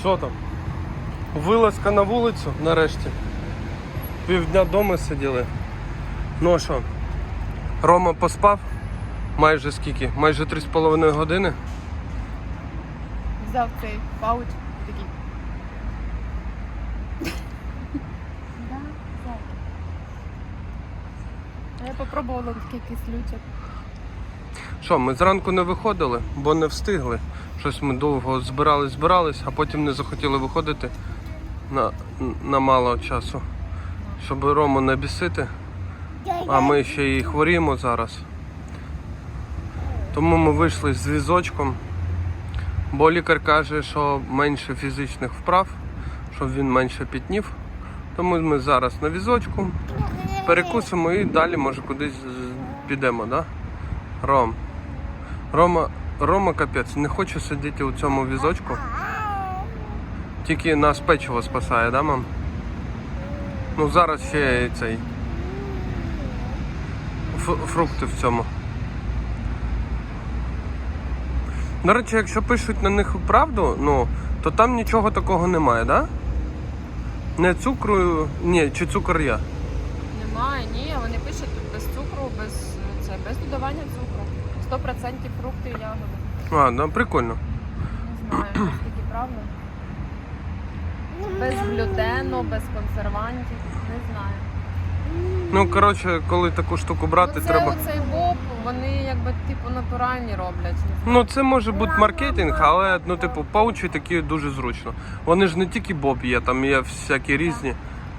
Що там? Вилазка на вулицю нарешті. Півдня вдома сиділи. Ну а що? Рома поспав? Майже скільки? Майже 3,5 години. Взяв цей пауч такий. Да. Я попробувала такий кислючок. Що, ми зранку не виходили, бо не встигли. Щось ми довго збирались, збирались, а потім не захотіли виходити на, на мало часу. Щоб Рому не бісити. А ми ще і хворіємо зараз. Тому ми вийшли з візочком. Бо лікар каже, що менше фізичних вправ, щоб він менше пітнів. Тому ми зараз на візочку перекусимо і далі може кудись підемо, да? Ром. Рома, Рома капець, не хоче сидіти у цьому візочку. Тільки нас печиво спасає, да, мам? Ну зараз ще цей. фрукти в цьому. До речі, якщо пишуть на них правду, ну, то там нічого такого немає, да? Не цукру, ні, чи цукор є. Немає, ні, вони пишуть тут без цукру, без, це, без додавання цукру. 100% фрукти і ягоди. А, да, прикольно. Не знаю, наскільки правда. Без глютену, без консервантів, не знаю. Ну, коротше, коли таку штуку брати, ну, це треба. оцей боб, вони якби типу натуральні роблять. Ну, це може бути маркетинг, але ну, типу, паучі такі дуже зручно. Вони ж не тільки боб є, там є всякі різні.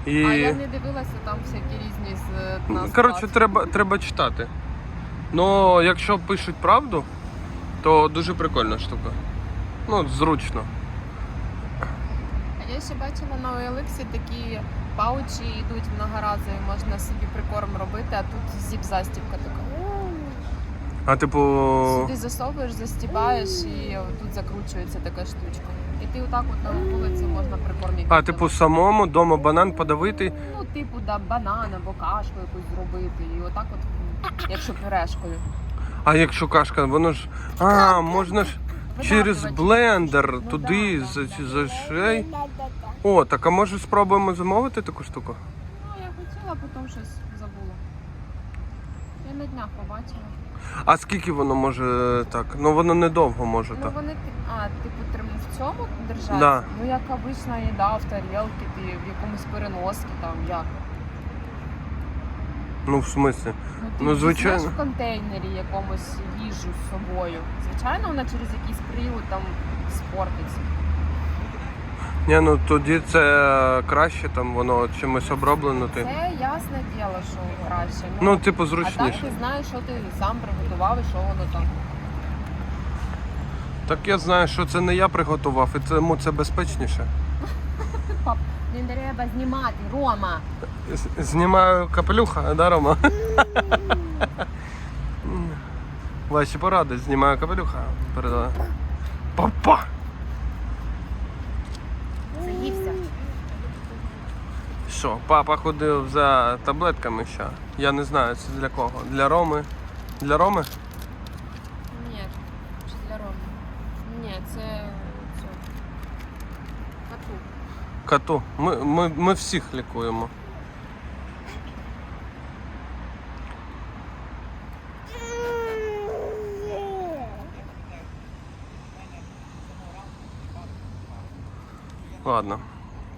І... А я не дивилася там всякі різні з е, на Коротше, треба, треба читати. Ну, якщо пишуть правду, то дуже прикольна штука. Ну, зручно. А я ще бачила на OLX такі паучі йдуть многоразові, можна собі прикорм робити, а тут зіп-застібка така. А типу. Сюди засовуєш, застібаєш і тут закручується така штучка. І ти отак от на вулиці можна прикормити. А, типу, самому вдома банан подавити. Ну, типу, да, банан або кашку якусь зробити. І отак от, якщо пюрешкою. А якщо кашка, воно ж. А, можна ж через блендер туди за, за шей. О, так а може спробуємо замовити таку штуку? Ну, я хотіла, потім щось забула. Я на днях побачила. А скільки воно може так? Ну воно недовго може Ну так. вони ти- а, типу, трим в цьому держаться? Да. Ну як обична їда в тарілці, ти в якомусь переносці там як. Ну в смислі. Ну, ти Ну, візьмеш звичайно. в контейнері якомусь їжу з собою. Звичайно, вона через якийсь привод там спортиться. Ні, ну тоді це краще, там воно чимось оброблено. Ти. Це ясне діло, що краще. Ну, типу, а так зручніше. ти знаєш, що ти сам приготував і що воно там. Так я знаю, що це не я приготував, і тому це безпечніше. Не треба знімати, Рома. Знімаю капелюха, да, Рома? Ваші поради, знімаю капелюха. Передала. Папа! Заївся. Що, папа ходив за таблетками ще. Я не знаю, це для кого. Для Роми. Для Роми? Ні, для Роми. Ні, це це. Коту. Коту. Ми, ми, ми всіх лікуємо. Ладно,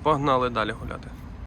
погнали далі гуляти.